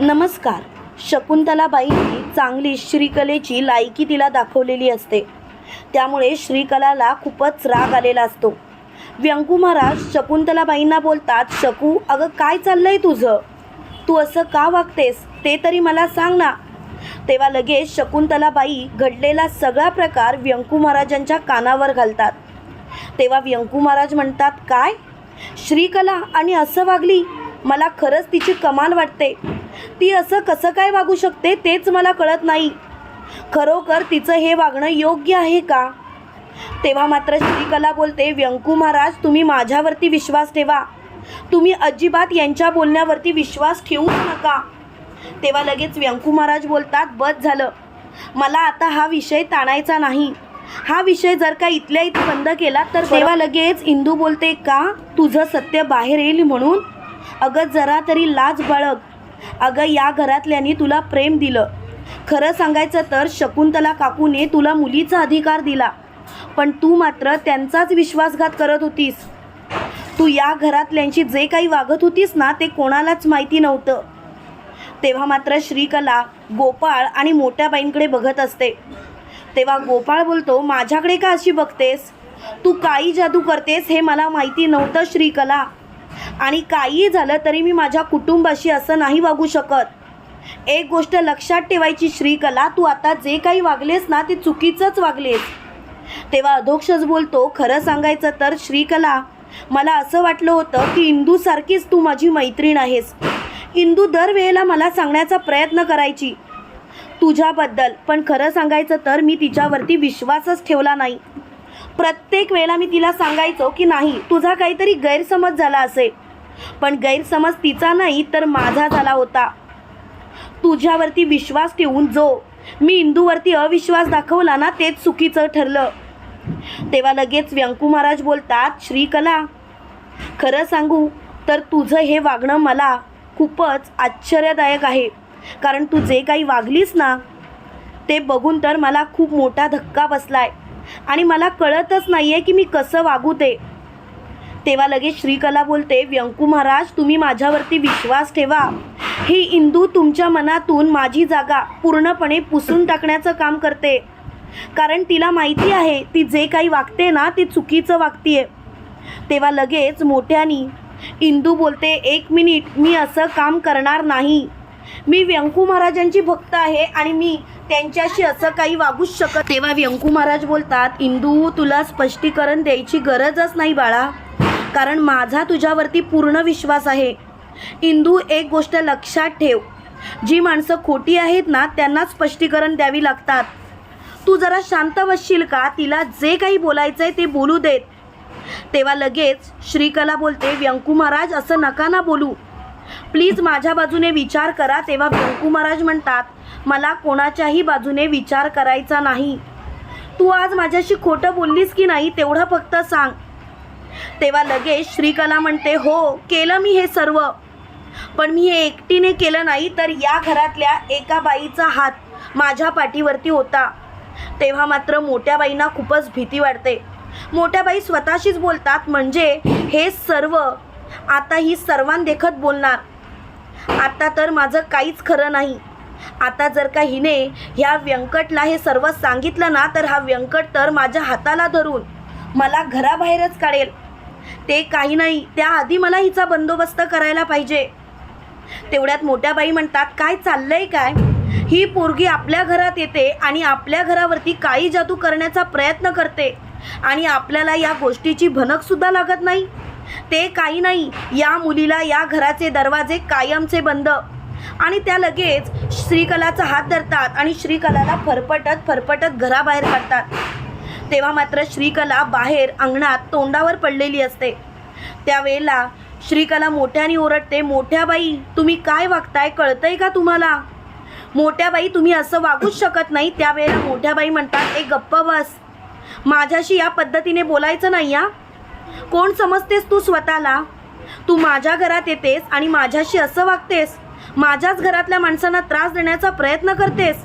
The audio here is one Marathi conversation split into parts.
नमस्कार. शकुंतलाबाईंनी चांगली श्रीकलेची लायकी तिला दाखवलेली असते. त्यामुळे श्रीकलाला खूपच राग आलेला असतो. व्यंकू महाराज शकुंतलाबाईंना बोलतात शकू अगं काय चाललंय तुझं? तू असं का वागतेस? ते तरी मला सांग ना. तेव्हा लगेच शकुंतलाबाई घडलेला सगळा प्रकार व्यंकू महाराजांच्या कानावर घालतात. तेव्हा व्यंकू महाराज म्हणतात काय? श्रीकला आणि असं वागली? मला खरंच तिची कमाल वाटते. ती असं कसं काय वागू शकते तेच मला कळत नाही. खरोखर तिचं हे वागणं योग्य आहे का? तेव्हा मात्र श्रीकला बोलते व्यंकू महाराज तुम्ही माझ्यावरती विश्वास ठेवा. तुम्ही अजिबात यांच्या बोलण्यावरती विश्वास ठेवूच नका. तेव्हा लगेच व्यंकू महाराज बोलतात बस झालं. मला आता हा विषय ताणायचा नाही. हा विषय जर का इथल्या इथे बंद केला तर तेव्हा लगेच इंदू बोलते का? तुझं सत्य बाहेर येईल म्हणून? अगं जरा तरी लाज बाळग. अगं या घरातल्यानी तुला प्रेम दिलं. खरं सांगायचं तर शकुंतला काकूने तुला मुलीचा अधिकार दिला. पण तू मात्र त्यांचाच विश्वासघात करत होतीस. तू या घरातल्यांशी जे काही वागत होतीस ना ते कोणालाच माहिती नव्हतं. तेव्हा मात्र श्रीकला गोपाळ आणि मोठ्या बाईंकडे बघत असते. तेव्हा गोपाळ बोलतो माझ्याकडे का अशी बघतेस? तू काही जादू करतेस हे मला माहिती नव्हतं श्रीकला. आणि काहीही झालं तरी मी माझ्या कुटुंबाशी असं नाही वागू शकत. एक गोष्ट लक्षात ठेवायची श्रीकला तू आता जे काही वागलेस ना ते चुकीचंच वागलेस. तेव्हा अधोक्षच बोलतो खरं सांगायचं तर श्रीकला मला असं वाटलं होतं की इंदूसारखीच तू माझी मैत्रीण आहेस. इंदू दरवेळेला मला सांगण्याचा प्रयत्न करायची. तुझ्याबद्दल पण खरं सांगायचं तर मी तिच्यावरती विश्वासच ठेवला नाही. प्रत्येक वेळेला मी तिला सांगायचो की नाही तुझा काहीतरी गैरसमज झाला असेल. पण गैरसमज तिचा नाही तर माझा झाला होता. तुझ्यावरती विश्वास ठेवून जो. मी इंदूवरती अविश्वास दाखवला ना तेच चुकीचं ठरलं. तेव्हा लगेच व्यंकू महाराज बोलतात श्रीकला खरं सांगू तर तुझं हे वागणं मला खूपच आश्चर्यदायक आहे. कारण तू जे काही वागलीस ना ते बघून तर मला खूप मोठा धक्का बसलाय. आणि मला कळतच नाही आहे की मी कसं वागू ते. तेव्हा लगेच श्रीकला बोलते व्यंकू महाराज तुम्ही माझ्यावरती विश्वास ठेवा. ही इंदू तुमच्या मनातून माझी जागा पूर्णपणे पुसून टाकण्याचं काम करते. कारण तिला माहिती आहे ती जे काही वागते ना ती चुकीचं वागतीये. तेव्हा लगेच मोठ्यानी इंदू बोलते एक मिनिट मी असं काम करणार नाही. मी व्यंकू महाराजांची भक्त आहे आणि मी त्यांच्याशी असं काही वागूच शकत तेव्हा व्यंकू महाराज बोलतात इंदू तुला स्पष्टीकरण द्यायची गरजच नाही बाळा. कारण माझा तुझ्यावरती पूर्ण विश्वास आहे. इंदू एक गोष्ट लक्षात ठेव. जी माणसं खोटी आहेत ना त्यांना स्पष्टीकरण द्यावी लागतात. तू जरा शांत बसशील का? तिला जे काही बोलायचं आहे ते बोलू देत. तेव्हा लगेच श्रीकला बोलते व्यंकू महाराज असं नका ना बोलू. प्लीज माझ्या बाजूने विचार करा तेव्हा व्यंकू महाराज म्हणतात मला कोणाच्याही बाजूने विचार करायचा नाही. तू आज माझ्याशी खोटं बोललीस की नाही तेवढं फक्त सांग. तेव्हा लगेच श्रीकला म्हणते हो केलं मी हे सर्व. पण मी हे एकटीने केलं नाही तर या घरातल्या एका बाईचा हात माझ्या पाठीवरती होता. तेव्हा मात्र मोठ्या बाईंना खूपच भीती वाटते. मोठ्या बाई स्वतःशीच बोलतात म्हणजे हे सर्व आता ही सर्वांदेखत बोलणार. आता तर माझं काहीच खरं नाही. आता जर का हिने ह्या व्यंकटला हे सर्व सांगितलं ना तर हा व्यंकट तर माझ्या हाताला धरून मला घराबाहेरच काढेल. ते काही नाही त्याआधी मला हिचा बंदोबस्त करायला पाहिजे. तेवढ्यात मोठ्या बाई म्हणतात काय चाललंय काय? ही पोरगी आपल्या घरात येते आणि आपल्या घरावरती काळी जादू करण्याचा प्रयत्न करते आणि आपल्याला या गोष्टीची भनकसुद्धा लागत नाही. ते काही नाही. या मुलीला या घराचे दरवाजे कायमचे बंद. आणि त्या लगेच श्रीकलाचा हात धरतात आणि श्रीकलाला फरफटत फरफटत घराबाहेर काढतात. तेव्हा मात्र श्रीकला बाहेर अंगणात तोंडावर पडलेली असते. त्यावेळेला श्रीकला मोठ्याने ओरडते मोठ्या बाई तुम्ही काय वागताय? कळतंय का तुम्हाला? मोठ्या बाई तुम्ही असं वागूच शकत नाही. त्यावेळेला मोठ्या बाई म्हणतात एक गप्प बस. माझ्याशी या पद्धतीने बोलायचं नाही या कोण समजतेस तू स्वतःला? तू माझ्या घरात येतेस आणि माझ्याशी असं वागतेस. माझ्याच घरातल्या माणसांना त्रास देण्याचा प्रयत्न करतेस.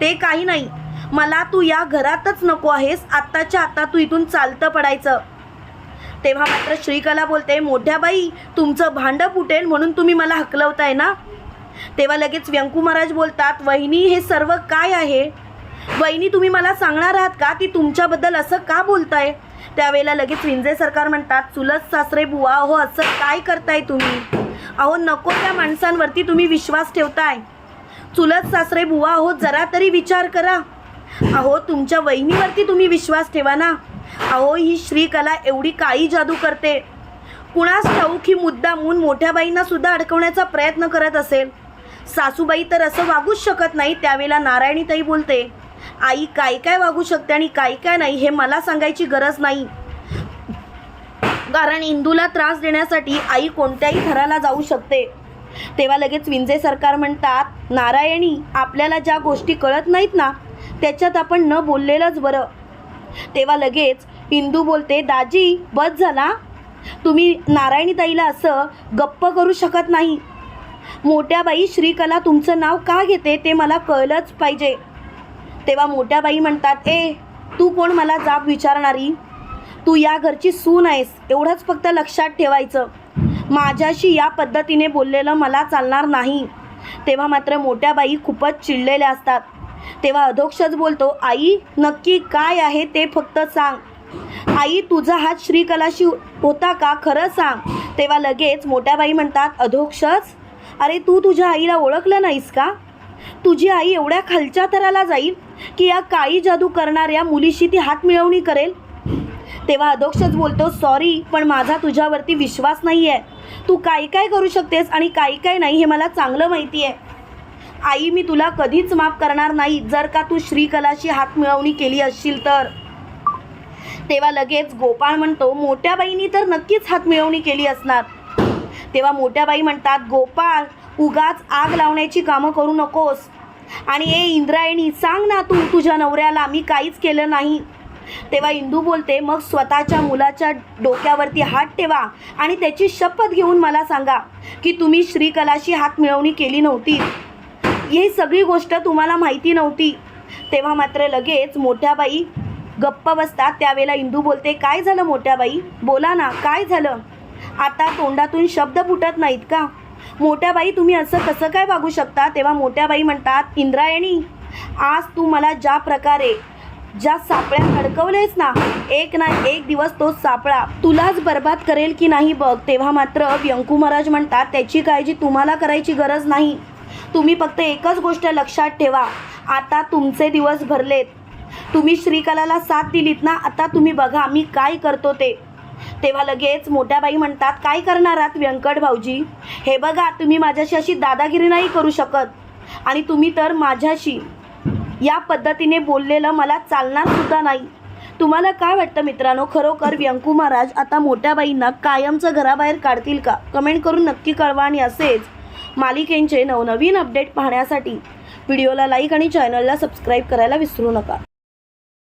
ते काही नाही. मला तू या घरातच नको आहेस. आत्ताच्या आत्ता तू इथून चालतं पडायचं. तेव्हा मात्र श्रीकला बोलते मोठ्या बाई तुमचं भांडं फुटेल म्हणून तुम्ही मला हकलवताय ना? तेव्हा लगेच व्यंकू महाराज बोलतात वहिनी हे सर्व काय आहे? वहिनी तुम्ही मला सांगणार आहात का? ती तुमच्याबद्दल असं का बोलताय? त्यावेळेला लगेच विंजे सरकार म्हणतात चुलत सासरे बुवा हो असं काय करताय तुम्ही? अहो नको त्या माणसांवरती तुम्ही विश्वास ठेवताय. चुलत सासरे बुवा हो जरा तरी विचार करा. अहो तुमच्या वहिनीवरती तुम्ही विश्वास ठेवा ना. अहो ही श्रीकला एवढी काळी जादू करते. कुणास ठाऊक ही मुद्दामून मोठ्या बाईंना सुद्धा अडकवण्याचा प्रयत्न करत असेल. सासूबाई तर असं वागूच शकत नाही त्यावेळेला नारायणीताई बोलते. आई काय काय वागू शकते आणि काय काय नाही हे मला सांगायची गरज नाही. कारण इंदूला त्रास देण्यासाठी आई कोणत्याही घराला जाऊ शकते. तेव्हा लगेच विंजे सरकार म्हणतात नारायणी आपल्याला ज्या गोष्टी कळत नाहीत ना त्याच्यात आपण न बोललेलंच बरं. तेव्हा लगेच इंदू बोलते दाजी बस झाला. तुम्ही नारायणीताईला असं गप्प करू शकत नाही. मोठ्या बाई श्रीकला तुमचं नाव का घेते ते मला कळलंच पाहिजे. तेव्हा मोठ्या बाई म्हणतात ए तू कोण मला जाब विचारणारी? तू या घरची सून आहेस एवढंच फक्त लक्षात ठेवायचं. माझ्याशी या पद्धतीने बोललेलं मला चालणार नाही. तेव्हा मात्र मोठ्या बाई खूपच चिडलेल्या असतात. तेव्हा अधोक्षच बोलतो आई नक्की काय आहे ते फक्त सांग. आई तुझा हात श्रीकलाशी होता का? खरं सांग. तेव्हा लगेच मोठ्या बाई म्हणतात अधोक्षच? अरे तू तुझ्या आईला ओळखलं नाहीस का? तुझी आई एवढ्या खालच्या थराला जाईल की या काळी जादू करणाऱ्या मुलीशी ती हात मिळवणी करेल? तेव्हा अधोक्षच बोलतो सॉरी पण माझा तुझ्यावरती विश्वास नाही आहे तू काय काय करू शकतेस आणि काय काय नाही हे मला चांगलं माहिती आहे आई मी तुला कधीच माफ करणार नाही. जर का तू श्रीकलाशी हात मिळवणी केली असशील तर. तेव्हा लगेच गोपाळ म्हणतो मोठ्या बाईनी तर नक्कीच हात मिळवणी केली असणार. तेव्हा मोठ्या बाई म्हणतात गोपाळ उगाच आग लावण्याची कामं करू नकोस. आणि ए इंद्रायणी सांग ना तू तुझ्या नवऱ्याला मी काहीच केलं नाही. तेव्हा इंदू बोलते मग स्वतःच्या मुलाच्या डोक्यावरती हात ठेवा आणि त्याची शपथ घेऊन मला सांगा की तुम्ही श्रीकलाशी हात मिळवणी केली नव्हती. ही सगळी गोष्ट तुम्हाला माहिती नव्हती. तेव्हा मात्र लगेच मोठ्या बाई गप्प बसतात. त्यावेळेला इंदू बोलते काय झालं मोठ्या बाई बोला ना काय झालं? आता तोंडातून शब्द फुटत नाहीत का? मोठ्या बाई तुम्ही असं कसं काय वागू शकता? तेव्हा मोठ्याबाई म्हणतात इंद्रायणी आज तू मला ज्या प्रकारे ज्या सापळ्या अडकवलेस ना एक ना एक दिवस तो सापळा तुलाच बर्बाद करेल की नाही बघ. तेव्हा मात्र व्यंकू महाराज म्हणतात त्याची काळजी तुम्हाला करायची गरज नाही. तुम्ही फक्त एकच गोष्ट लक्षात ठेवा. आता तुमचे दिवस भरलेत. तुम्ही श्रीकलाला साथ दिलीत ना आता तुम्ही बघा मी काय करतो ते. तेव्हा लगेच मोठ्या बाई म्हणतात काय करणार आहात व्यंकट भाऊजी? हे बघा तुम्ही माझ्याशी अशी दादागिरी नाही करू शकत. आणि तुम्ही तर माझ्याशी या पद्धतीने बोललेलं मला चालणार सुद्धा नाही. तुम्हाला काय वाटतं मित्रांनो? खरोखर व्यंकू महाराज आता मोठ्या बाईंना कायमचं घराबाहेर काढतील का? कमेंट करून नक्की कळवा आणि असेच मालिकेंचे नवनवीन अपडेट पाहण्यासाठी व्हिडिओला लाईक आणि चॅनलला सबस्क्राईब करायला विसरू नका.